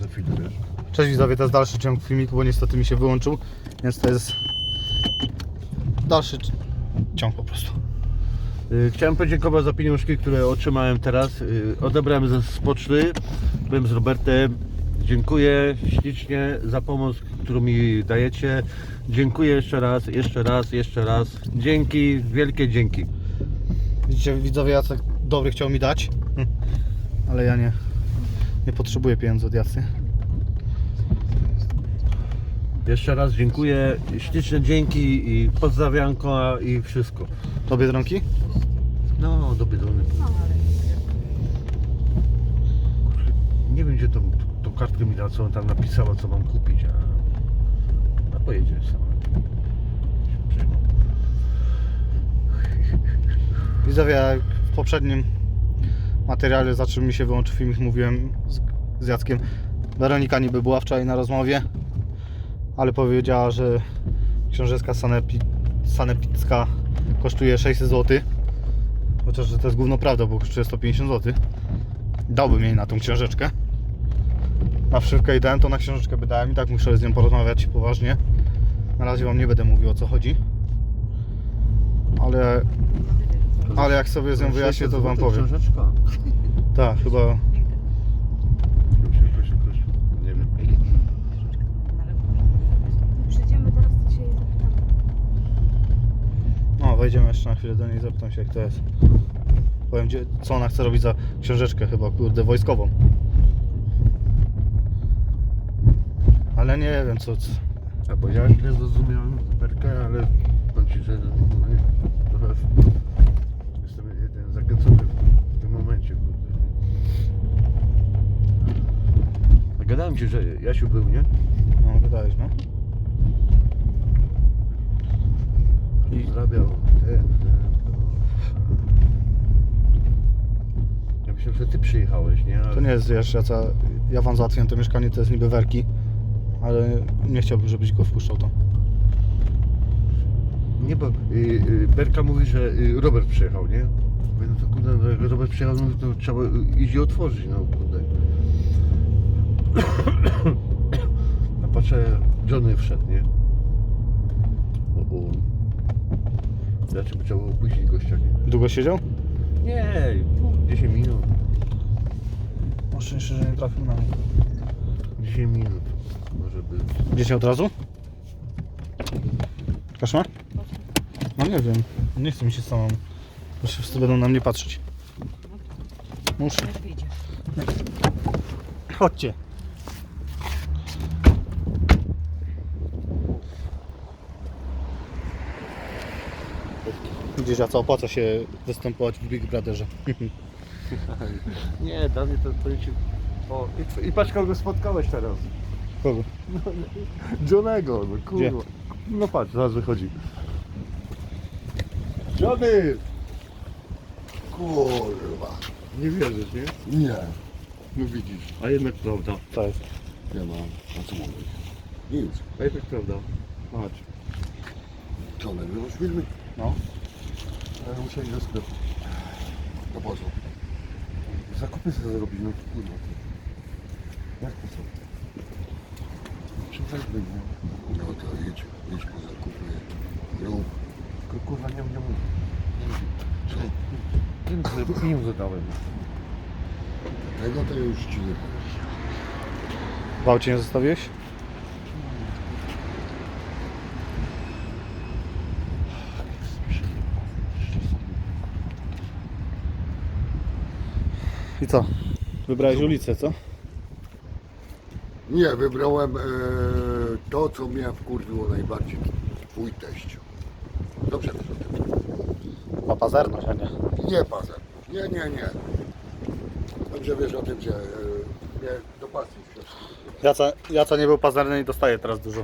Za chwilę, wiesz? Cześć widzowie, to jest dalszy ciąg filmiku, bo niestety mi się wyłączył, więc to jest dalszy ciąg po prostu. Y, Chciałem podziękować za pieniążki, które otrzymałem teraz. Y, Odebrałem ze z poczty. Byłem z Robertem. Dziękuję ślicznie za pomoc, którą mi dajecie. Dziękuję jeszcze raz, jeszcze raz, jeszcze raz. Dzięki, wielkie dzięki. Widzicie widzowie, Jacek dobry chciał mi dać, ale ja nie, nie potrzebuję pieniędzy od Jacy. Jeszcze raz dziękuję, śliczne dzięki i pozdrawianko i wszystko. Do Biedronki? No, do Biedrony. Nie wiem, gdzie tą, tą kartkę mi da, co on tam napisała, co mam kupić, a, a pojedzie sama. Widzowie, jak w poprzednim materiale, za czym mi się wyłączył filmik, mówiłem z, z Jackiem. Weronika niby była wczoraj na rozmowie, ale powiedziała, że książeczka sanepi, sanepicka kosztuje 600 zł. Chociaż to jest główno prawda, bo kosztuje 150 zł. Dałbym jej na tą książeczkę. Na wszywkę i dałem to na książeczkę by dałem i tak muszę z nią porozmawiać poważnie. Na razie wam nie będę mówił o co chodzi. Ale ale jak sobie z nią wyjaśnię, to wam powiem. Książeczka. Tak, chyba. Nie wiem. Przyjdziemy teraz, to się jej zapytamy. No, wejdziemy jeszcze na chwilę do niej, zapytam się jak to jest. Powiem gdzie, co ona chce robić za książeczkę chyba, kurde, wojskową. Ale nie wiem co. co- A bo ja źle zrozumiałem Berkę, ale powiem Ci, że no, nie, trochę jestem jeden zakręcony w, w tym momencie. Kurde. A Gadałem Ci, że Jasiu był, nie? No, się, no. I zarabiał ten. Ja myślałem, że Ty przyjechałeś, nie? Ale To nie jest, wiesz, ja, ca- ja wam załatwiłem to mieszkanie, to jest niby werki. Ale nie chciałbym, żebyś go wpuszczał to. Nie, bo y, y, Berka mówi, że y, Robert przyjechał, nie? Mówię, no to kurde, no, jak Robert przyjechał, no to trzeba y, iść i otworzyć, no. A patrzę, Johnny wszedł, nie? O, o. Znaczy by trzeba było puścić gościa, nie? Długo siedział? Nie, 10 minut. No szczęście, że nie trafił na mnie. 10 minut. Może by. Gdzieś od razu? Kaszma? No nie wiem. Nie chce mi się samemu. Bo się wszyscy będą na mnie patrzeć. Muszę. Chodźcie. Widzisz, a co opłaca się występować w Big Brotherze. Nie, dla mnie to powiem ci. O, i, i patrz kogo spotkałeś teraz. Kogo? Johnego, no kurwa. Gdzie? No patrz, zaraz wychodzi. Johnny! Kurwa. Nie wierzysz, nie? Nie. No widzisz, A jednak prawda. Tak. ja mam. A co mówię? Nic. A jednak prawda. Patrz. Co, nagrywasz filmy? No. Ale musieli do sklepu. Po co? Zakupy sobie zrobić, no kurwa. Jak to co? Przyjechać będzie. No to idź, idź po zakupy. Rób. Tylko kurwa nie nie mówię. Co? Pieniądze, pieniądze dałem. Tego to już ci nie powiem. Aucie nie zostawiłeś? I co? Wybrałeś ulicę, co? Nie, wybrałem e, to, co mnie wkurwiło najbardziej. Twój teść. Dobrze wiesz o tym. Ma pazerność, a nie. Nie pazem. Nie, nie, nie. Dobrze wiesz o tym, że e, mnie do pasji wszystko. Jaca, Jaca nie był pazerny i dostaje teraz dużo.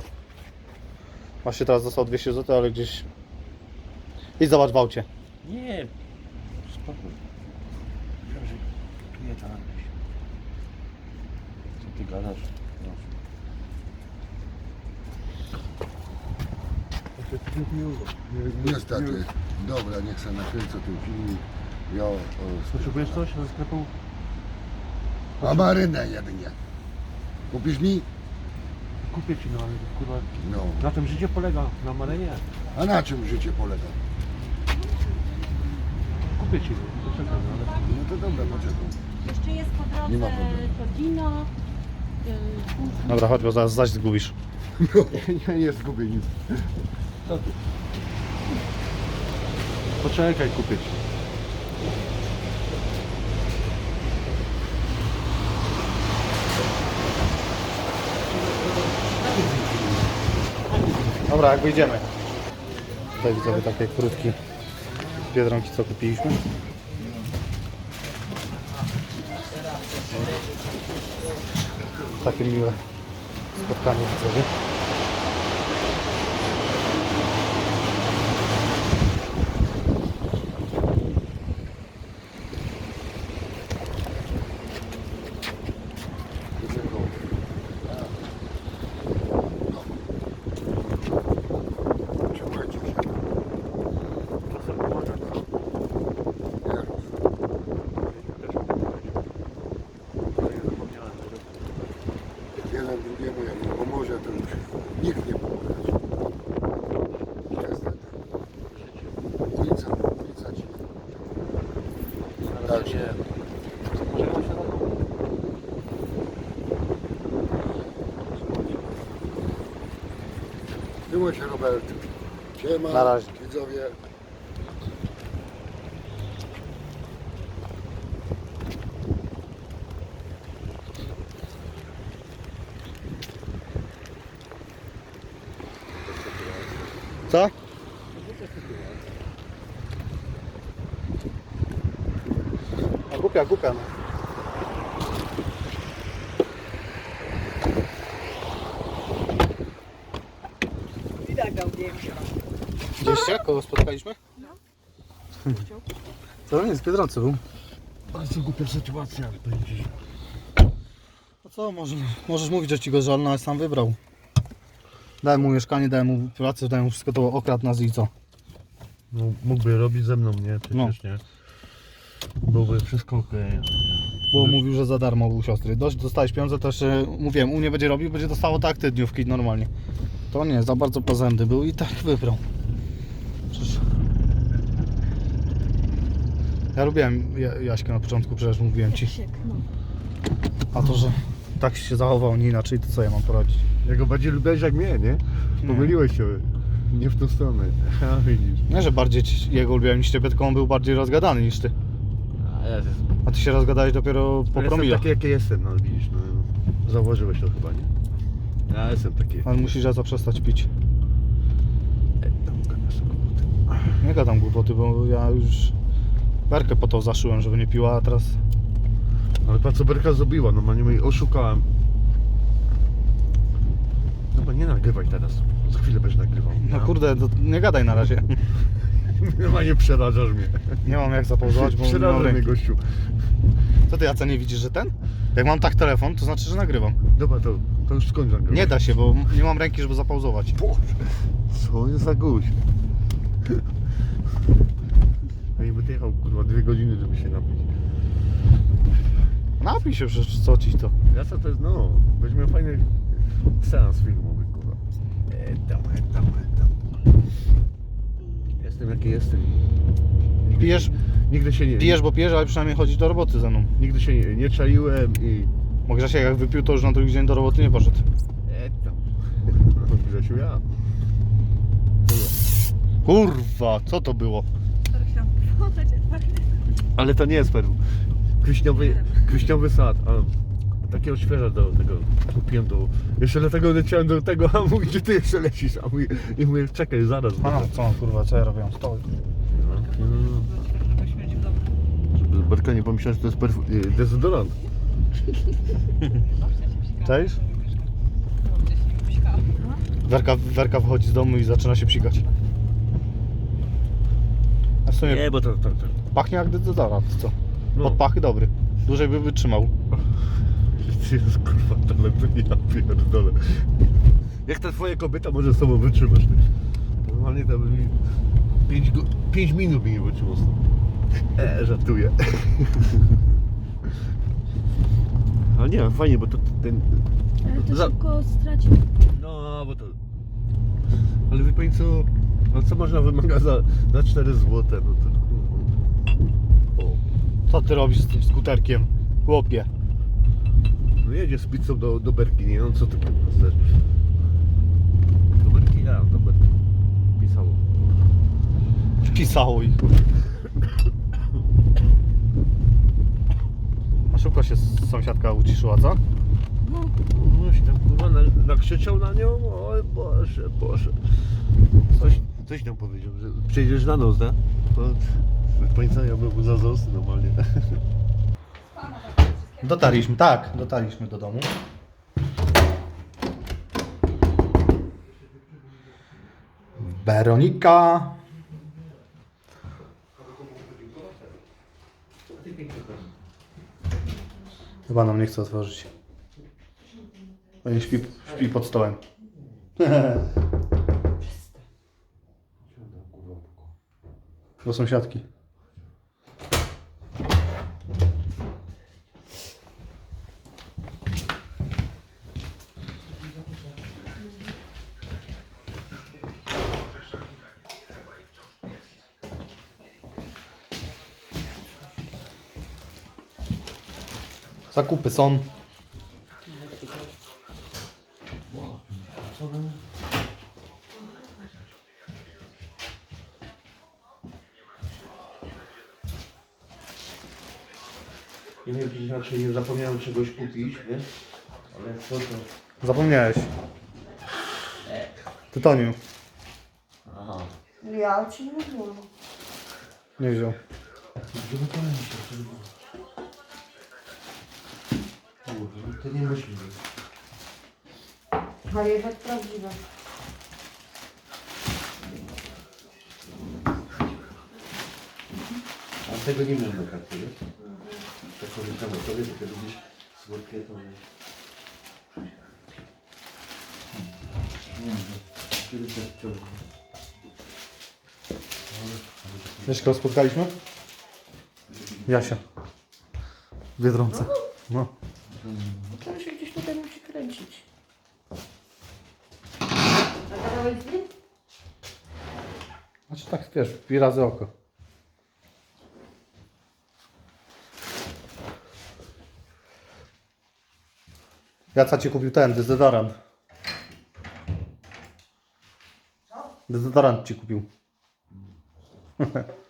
Właśnie teraz dostał 200 zł, ale gdzieś... Idź zobacz w aucie. Nie. Spokój. Nie tam. Co ty gadasz? No. Niestety. Dobra, niech se nakręcę ten filmik. Ja o, Potrzebujesz coś ze sklepu? A marynę jedynie. Kupisz mi? Kupię ci, no ale kurwa, No. na tym życie polega, na malenie. A na czym życie polega? Kupię ci, no, poczekaj, no, ale... No to dobra, poczekaj. Jeszcze jest po drodze Nie ma problemu. to Dino. y, Dobra, chodź, bo zaraz zaś zgubisz. Ja nie zgubię nic. Co ty? Poczekaj, kupię ci. Dobra, jak wyjdziemy. Tutaj widzowie takie krótkie biedronki, co kupiliśmy. Takie miłe spotkanie widzowie. Trzymajcie się. Jezus. Jeden drugiemu jak nie pomoże, to już nikt nie pomoże. Niestety. Ulica, ulica ci nie pomoże. Także było się Robert. Siema, Na razie. widzowie. Co? A głupia, głupia no. Gdzieście? Kogo spotkaliśmy? No. To nie, z Biedroncy był. Bardzo głupia sytuacja, będzie. No co, może, możesz mówić, że ci go żal, no ale sam wybrał. Dałem mu mieszkanie, dałem mu pracę, dałem mu wszystko, to okradł nas i co? No, mógłby robić ze mną, nie? Przecież nie. Byłoby wszystko okej. Bo mówił, że za darmo u siostry. Dość, dostałeś pieniądze, to jeszcze mówiłem, u mnie będzie robił, będzie dostało tak te dniówki normalnie. To nie, za bardzo pozędy był i tak wybrał. Przecież... Ja lubiłem Ja- Jaśkę na początku, przecież mówiłem ci. No. A to, że tak się zachował, nie inaczej, to co ja mam poradzić? Ja go bardziej lubiłeś jak mnie, nie? Pomyliłeś się. Nie w tą stronę. A widzisz. Nie, że bardziej ci- jego lubiłem niż ciebie, tylko on był bardziej rozgadany niż ty. A ja jestem, A ty się rozgadałeś dopiero po jestem promilach. taki, jaki jestem, no widzisz, no. Zauważyłeś to chyba, nie? Ja jestem taki. Ale musisz za co przestać pić. Nie gadam głupoty, bo ja już Berkę po to zaszyłem, żeby nie piła, a teraz... Ale pan co Berka zrobiła, normalnie mnie oszukałem. Dobra, nie nagrywaj teraz. Za chwilę będziesz nagrywał. No kurde, to nie gadaj na razie. Normalnie przerażasz mnie. Nie mam jak zapauzować, bo Przerażasz mnie, gościu. Co ty, Jaca, nie widzisz, że ten? Jak mam tak telefon, to znaczy, że nagrywam. Dobra, to, to już skończ nagrywać. Nie da się, bo nie mam ręki, żeby zapauzować. Boże, co jest za gość? A nie będę jechał kurwa dwie godziny, żeby się napić. Napij się przecież, co ci to? Ja co to jest, no, miał fajny seans filmowy, kurwa. E, tam, e, tam, e, tam. Jestem jaki jestem. Nigdy, Pijesz, Nigdy się nie... pijesz, bo pijesz, ale przynajmniej chodzisz do roboty ze mną. Nigdy się nie, nie czaiłem i... Bo Grzesiek jak wypił, to już na drugi dzień do roboty nie poszedł. E, tam. Grzesiu, ja. Kurwa, co to było? Ale to nie jest perł. Kwiśniowy, kwiśniowy sad. A, takiego świeża do tego kupiłem do... Jeszcze dlatego leciałem do tego, a mówi, gdzie ty jeszcze lecisz? A mówi, i mówię, czekaj, zaraz. A, co mam, kurwa, co ja robię? Stoły. Żeby Berka nie pomyślał, że to jest perfu- y, dezodorant. Cześć? Werka, Werka wychodzi z domu i zaczyna się psikać. A w sumie Nie, bo to... to, to. pachnie jak dezodorant, co? No. Pod pachy dobry. Dłużej by wytrzymał. Jest kurwa talent, ja pierdolę. Jak ta twoja kobieta może z tobą wytrzymać? Normalnie to by mi 5 go... pięć minut mi nie wytrzymał z tobą. Eee, żartuję. Ale nie, fajnie, bo to ten Ale to Za- szybko straci. No, bo to... Ale wie pani co? No co można wymagać za, za 4 złote? No to... O. Co ty robisz z tym skuterkiem? Chłopie. No jedzie z pizzą do, do Berki, nie? No co ty kurwa chcesz? Do Berki? Ja, do Berki. Pisało. Pisało ich. Szybko się sąsiadka uciszyła, co? No, no się tam kurwa na, nakrzyczał na nią, oj Boże, Boże. Coś, coś tam powiedział, że przejdziesz na nos, tak? No, wie pani co, ja bym mu zazdrosny normalnie. Dotarliśmy, tak, dotarliśmy do domu. Weronika. Chyba nam nie chce otworzyć. Pewnie śpi, śpi pod stołem. Do sąsiadki. Zakupy są. Nie wiem, czy raczej nie zapomniałem czegoś kupić, wiesz? Ale co to? Zapomniałeś. Tytoniu. Aha. Ja ci nie mówiłam. Nie wziął. Wymykałem się, to nie myśli. Ale jednak prawdziwe. A tego nie miałem na kartę, wiesz? Tak powiedziałem o tobie, że ty lubisz słodkie to... Nie wiem, kiedy to wciągnę. Wiesz, kogo spotkaliśmy? Jasia. W Biedronce. No. To się gdzieś tutaj musi kręcić. A z nim? Znaczy tak, wiesz, pi razy oko. Jaca ci kupił ten, dezodorant. Dezodorant ci kupił.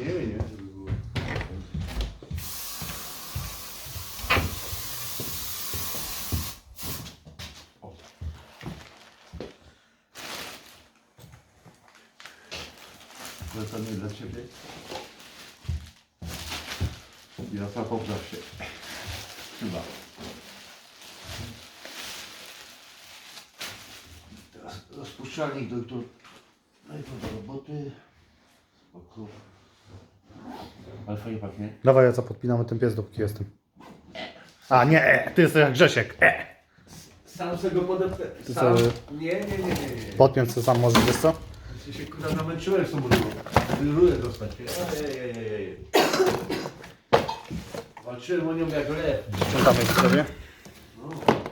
Nie. No to nie dla Ciebie. Ja popraw się. Chyba. Teraz rozpuszczalnik do, do, no do roboty. Spoko. Ale fajnie pachnie. Dawaj, Jaca, podpinamy ten pies, dopóki jestem. A, nie, e, ty jesteś jak Grzesiek. E. Sam z tego podepnę. Ty Sam. co? Nie, nie, nie, nie, nie. Podpiąć sobie sam możesz, wiesz co? Ja się kurwa namęczyłem z tą rurą. Żeby Rurę dostać. Ej, ej, ej, ej. Walczyłem o nią jak lew. Sprzątamy sobie. No,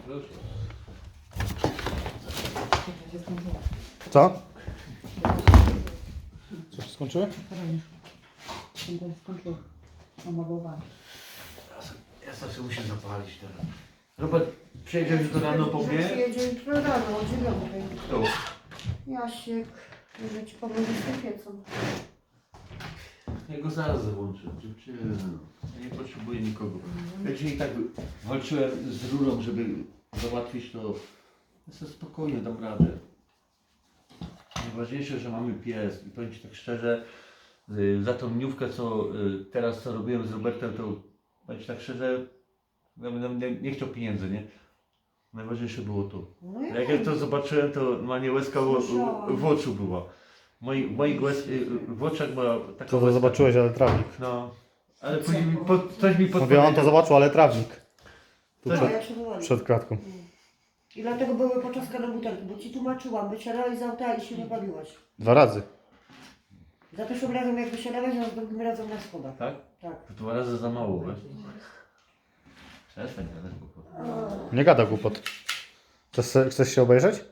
proszę. Co? Co się skończyły? Będę skończył omagowanie. Ja zawsze muszę zapalić teraz. Robert, przyjedziesz jutro rano po mnie? Przyjedzie jutro rano o dziewiątej. Kto? Jasiek, może ci pomóc z tym piecą. Ja go zaraz załączę. Dziewczyny, ja nie potrzebuję nikogo. Ja dzisiaj tak walczyłem z rurą, żeby załatwić to. Ja sobie spokojnie dam radę. Najważniejsze, że mamy pies i powiem Ci tak szczerze, za tą dniówkę, co y, teraz co robiłem z Robertem, to powiem tak szczerze, ja bym nie, nie chciał pieniędzy, nie? Najważniejsze było to. No Jak ja to zobaczyłem, to normalnie łezka w, w, w oczu była. Moi, moich łez, y, w oczach była taka Co to łezka. zobaczyłeś, ale trawnik. No, ale później mi pod, ktoś mi Mówię, on to podpowiedział. zobaczył, ale trawnik. Tu przed, ja przed kratką. I dlatego były poczaska na butelki, bo ci tłumaczyłam, wysiadałeś z auta i się nie bawiłaś. Dwa razy. Za pierwszym razem jak wysiadałeś, a za drugim razem na schodach. Tak? Tak. To dwa razy za mało, wiesz? Przestań gadać głupot. Nie gada głupot. Chcesz, chcesz się obejrzeć?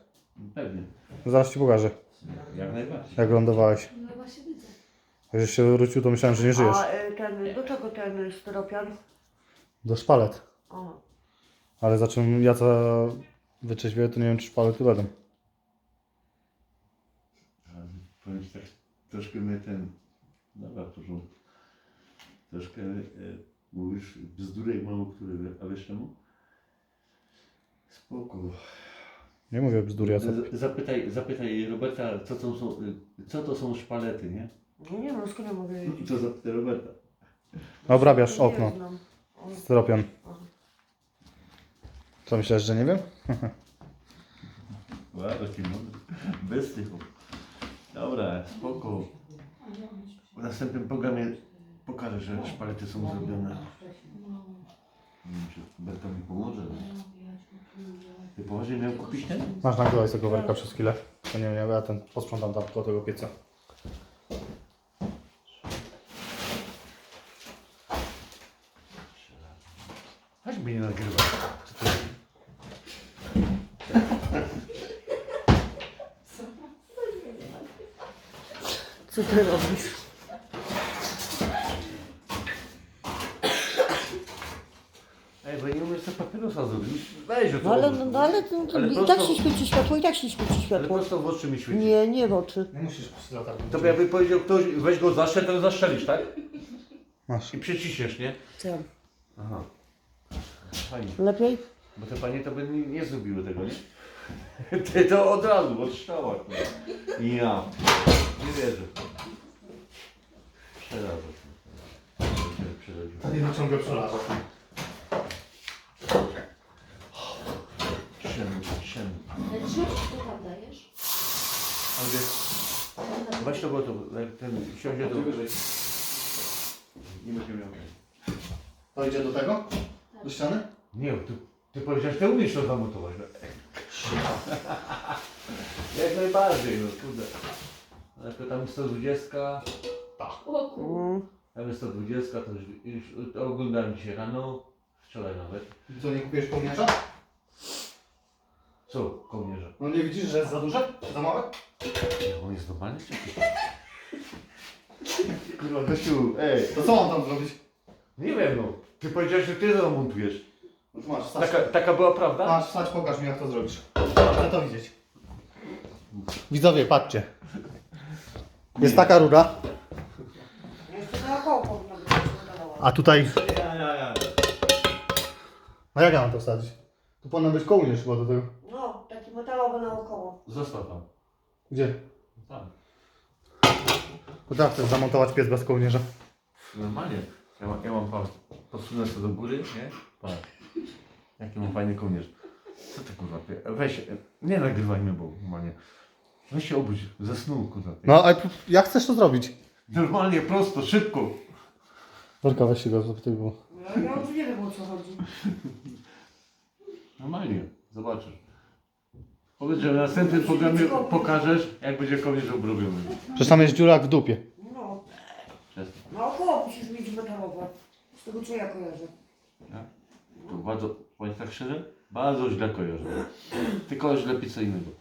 Pewnie. Zaraz ci pokażę, Jak najbardziej. jak lądowałeś. No właśnie widzę. Jak żeś się wrócił, to myślałem, że nie żyjesz. A y, ten, do czego ten styropian? Do szpalet. O, Ale za czym ja co wyczeźwię, to nie wiem, czy szpalety będą. Ale Powiem ci tak, troszkę mnie ten, dobra, proszę, troszkę e, mówisz bzdury jak mało który, a wiesz czemu? Spoko. Nie mówię bzdur, ja co... Z- Zapytaj, zapytaj Roberta, co to są, y, co to są szpalety, nie? no nie wiem, skąd ja mogę I wiedzieć. to zapytaj Roberta. Obrabiasz Nie okno. znam. O, Styropian. Co myślałeś, że nie wiem? Wow, taki mądry. Bez tych. Dobra, spoko. W następnym programie pokażę, że szpalety są zrobione. Nie wiem, czy Berta mi pomoże. Ty poważnie miał kupić ten? Masz nagrywaj tego werka przez chwilę. To nie wiem, ja ten posprzątam tam koło tego pieca. Chodź mnie nie nagrywa. Co to jest? Co ty robisz? Ej, bo nie umiesz sobie papierosa zrobić. Weź o to No ale, chodzi. no, no, ale, to, Ale i prosto- tak się świeci światło, i tak się świeci Ale światło. prosto w oczy mi świeci. Nie, nie w oczy. Nie musisz latarki. To jakby powiedział ktoś, weź go zastrzel, to go zastrzelisz, tak? Masz. I przyciśniesz, nie? Co? Aha. Fajnie. Lepiej? Bo te panie to by nie, nie zrobiły tego, nie? Ty to od razu, od strzała. kurwa. Ja. Nie wierzę. Przerażę. Przerażę. nie ciągle przelażę. Czemu, czemu? Ale Grzesiu, co tam dajesz? Ale weź to, jak ten siądzie to... Nie będzie miał. To idzie do tego? Do ściany? Nie, ty, ty powiedziałeś, ty umiesz to zamontować. No. Jak najbardziej, no kurde. Ale to tam 120, O kur... Mm. tam jest 120, to już, już oglądałem dzisiaj rano, wczoraj nawet. Co, nie kupiłeś kołnierza? Co, kołnierze? No nie widzisz, że jest za duże? Za małe? Nie, on jest normalny czy? Kurwa, gościu, ej. To co mam tam zrobić? Nie wiem no, ty powiedziałeś, że ty to zamontujesz. No tu masz, wstać. Taka, taka była prawda? Masz, wstać, pokaż mi jak to zrobisz. Chcę to widzieć. Widzowie, patrzcie. Jest taka rura, Jeszcze powinno być wyglądała. a tutaj... Ja, ja, ja. No jak ja mam to wsadzić? Tu powinno być kołnierz chyba do tego. No, taki metalowy naokoło. Zostaw tam. Gdzie? Tam. Tak chcesz zamontować piec bez kołnierza. Normalnie. Ja mam, ja mam patrz, posunę to do góry, nie? Patrz. Jaki mam fajny kołnierz. Co ty kurwa? Weź, nie nagrywaj mnie, bo normalnie. Weź się obudź, ze snu kurwa. No, a jak chcesz to zrobić? Normalnie, prosto, szybko. Werka, weź się go zapytaj, bo... Ja, ja już nie wiem o co chodzi. Normalnie, zobaczysz. Powiedz, że w następnym programie pokażesz, jak będzie kołnierz obrobiony. Przecież tam jest dziura jak w dupie. No, Przestań. naokoło musisz mieć metalowe. Z tego co ja kojarzę. Ja? To bardzo, powiem tak szczerze, bardzo źle kojarzę. Ty kojarzysz lepiej co innego.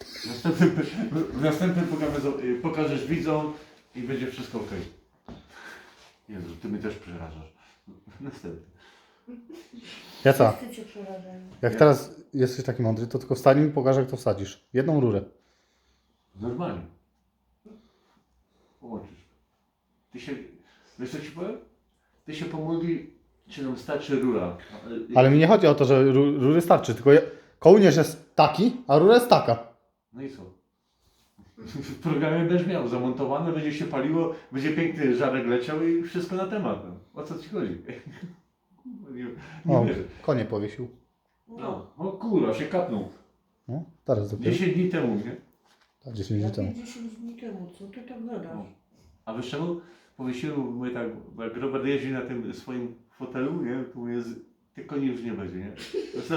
W następnym, w następnym programie zo- y, pokażesz widzom i będzie wszystko ok. Jezu, ty mnie też przerażasz. Następny. Ja co? Ty cię przerażają. Jak teraz jesteś taki mądry, to tylko wstań i mi pokaż jak to wsadzisz. Jedną rurę. Normalnie. Połączysz. Ty się, wiesz co ci powiem? Ty się pomódli, czy nam starczy rura. Ale mi nie chodzi o to, że ru- rury starczy, tylko je... kołnierz jest taki, a rura jest taka. No i co? W programie będziesz miał zamontowane, będzie się paliło, będzie piękny żarek leciał i wszystko na temat. No. O co ci chodzi? Nie, nie O, wierzę. konie powiesił. No, o kurwa, się kapnął. No, teraz dopiero. 10 dni temu, nie? Tak, 10 dni temu. Lepiej 10 dni temu, co ty tam gadasz? A wiesz czemu? Powiesiłem, mówię tak, bo jak Robert jeździ na tym swoim fotelu, nie? To mówię, z- Tych koni już nie będzie, nie?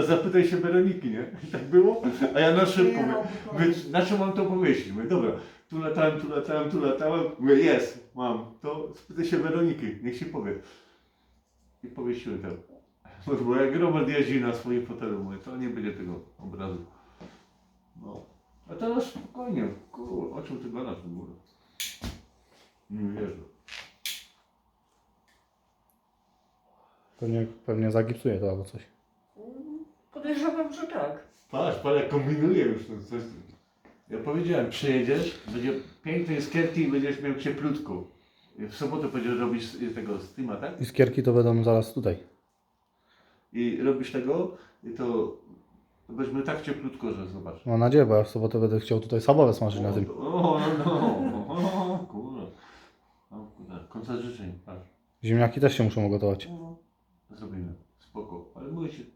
Zapytaj się Weroniki, nie? Tak było? A ja na szybko Nie, mówię, no, mówię, na czym mam to pomyśleć? Mówię, dobra, tu latałem, tu latałem, tu latałem. Mówię, jest, mam. To spytaj się Weroniki, niech się powie. I powiesiłem to. Bo jak Robert jeździ na swoim fotelu, mówię, to nie będzie tego obrazu. No. A teraz spokojnie, kur, o czym ty gadasz w ogóle? Nie wierzę. Pewnie, pewnie zagipsuje to albo coś. Podejrzewam, że tak. Patrz, pan jak kombinuje już. No, coś. Ja powiedziałem, przyjedziesz, będzie piękny skierki i będziesz miał cieplutko. W sobotę będziesz robić z- tego streama, tak? Iskierki to będą zaraz tutaj. I robisz tego, i to, weźmy tak cieplutko, że zobacz. Mam nadzieję, bo ja w sobotę będę chciał tutaj schabowe smażyć na tym. O, no, no, o, kurwa. O, kurwa, koncert życzeń, patrz. Ziemniaki też się muszą ugotować. No. Zrobimy, spoko. Ale mówię ci,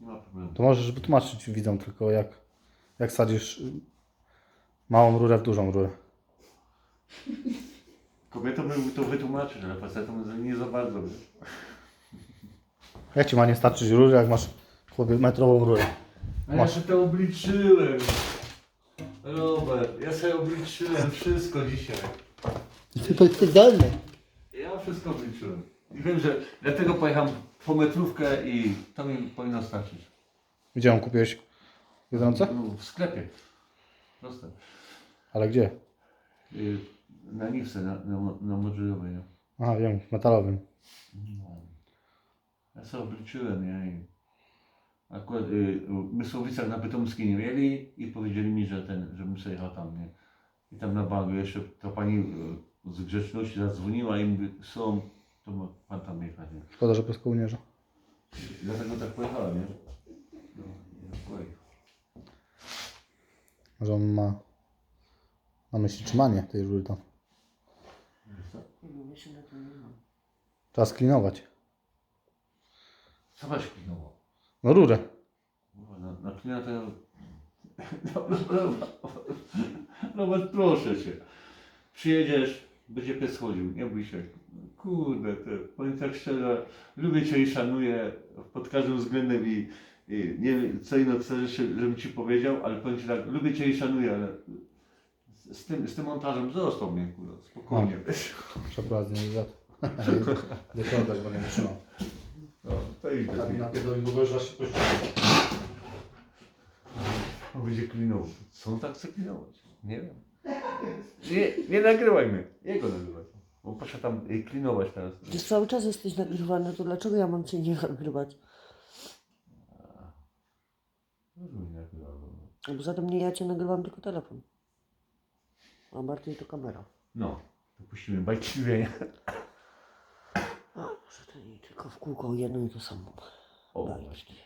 nie ma problemu. To możesz wytłumaczyć widzom tylko jak, jak sadzisz małą rurę w dużą rurę. Kobietom bym to wytłumaczyć, ale facetom nie za bardzo. wiesz. Jak ci ma nie starczyć rury, jak masz chłopie metrową rurę? A ja sobie to obliczyłem. Robert, ja sobie obliczyłem wszystko dzisiaj. To jest zdolne. Ja wszystko obliczyłem. I wiem, że dlatego pojechałem po metrówkę i to mi powinno starczyć. Gdzie ją kupiłeś? Jedzące? No, w sklepie. Proste. Ale gdzie? Y, Na Niwce, na, na, na Modrzejowej. nie? Aha, wiem, w metalowym. No. Ja sobie obliczyłem, nie? I akurat y, Mysłowicach na Pytomskiej nie mieli i powiedzieli mi, że ten, żebym sobie jechał tam, nie? I tam na bagu jeszcze ta pani y, z grzeczności zadzwoniła i mówi, są, to ma pan tam jechać, nie? Szkoda, że bez kołnierza. Dlatego tak pojechałem, nie? No, i okej. Może on ma na myśli trzymanie tej rury tam. Trzeba sklinować. Co masz klinowo? No rurę. Na, na klina to... Robert, proszę cię. Przyjedziesz, będzie pies chodził, nie bój się. Kurde, te, powiem tak szczerze, lubię Cię i szanuję pod każdym względem i, i nie wiem, co innego chcesz, żebym Ci powiedział, ale powiem Ci tak, lubię Cię i szanuję, ale z, tym, z tym montażem został mnie, kurwa, spokojnie. Przeprowadzę nie za to. Oddać, bo nie wytrzymam. No, to idę. Kabina pierdolę, bo już raz się puściła. On będzie klinował. Co on tak chce klinować? Nie wiem. Nie, nie nagrywaj mnie. Jego nagrywać. Bo proszę tam y, klinować teraz. Ty cały czas jesteś nagrywany, to dlaczego ja mam cię nie nagrywać? Żeby nie nagrywał. A poza tym nie ja cię nagrywam, tylko telefon. A Bardziej to kamera. No, to puścimy bajki A może to nie tylko w kółko jedno i to samo. O, Bajki. właśnie.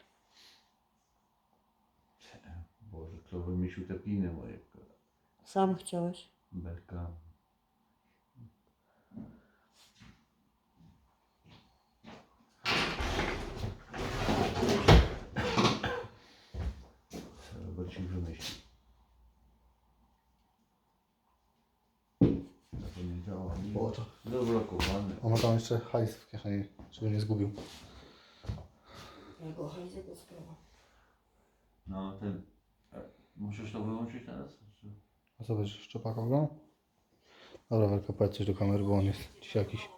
Boże, kto wymyślił te piny moje? Sam chciałeś? Berka. Co Robert ci wymyślił? To nie działa. nie? Po oczach. Zablokowany. On ma tam jeszcze hajs w kieszeni, żeby nie zgubił. Go hajzę do sprawa. No ten. e, Musisz to wyłączyć teraz? Czy... A co będziesz szczepaką go? Dobra, Werka, powiedz coś do kamery, bo on jest dzisiaj jakiś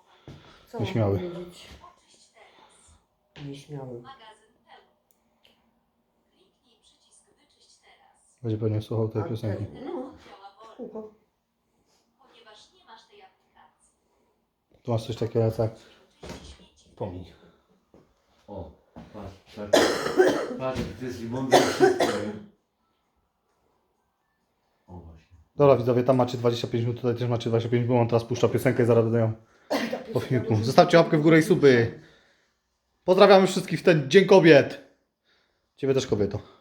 Co Nieśmiały. Nieśmiały. Będzie pewnie słuchał tej piosenki. No, kółko. Ponieważ nie masz tej aplikacji. Tu masz coś takiego jak pomiń. O, patrz, tak. Patrz, to jest mądre wszystko. nie? O właśnie. Dobra widzowie, tam macie 25 minut, tutaj też macie 25 minut, bo on teraz puszcza piosenkę i zaraz będę ją po filmiku. Zostawcie łapkę w górę i suby. Pozdrawiamy wszystkich w ten Dzień Kobiet. Ciebie też kobieto.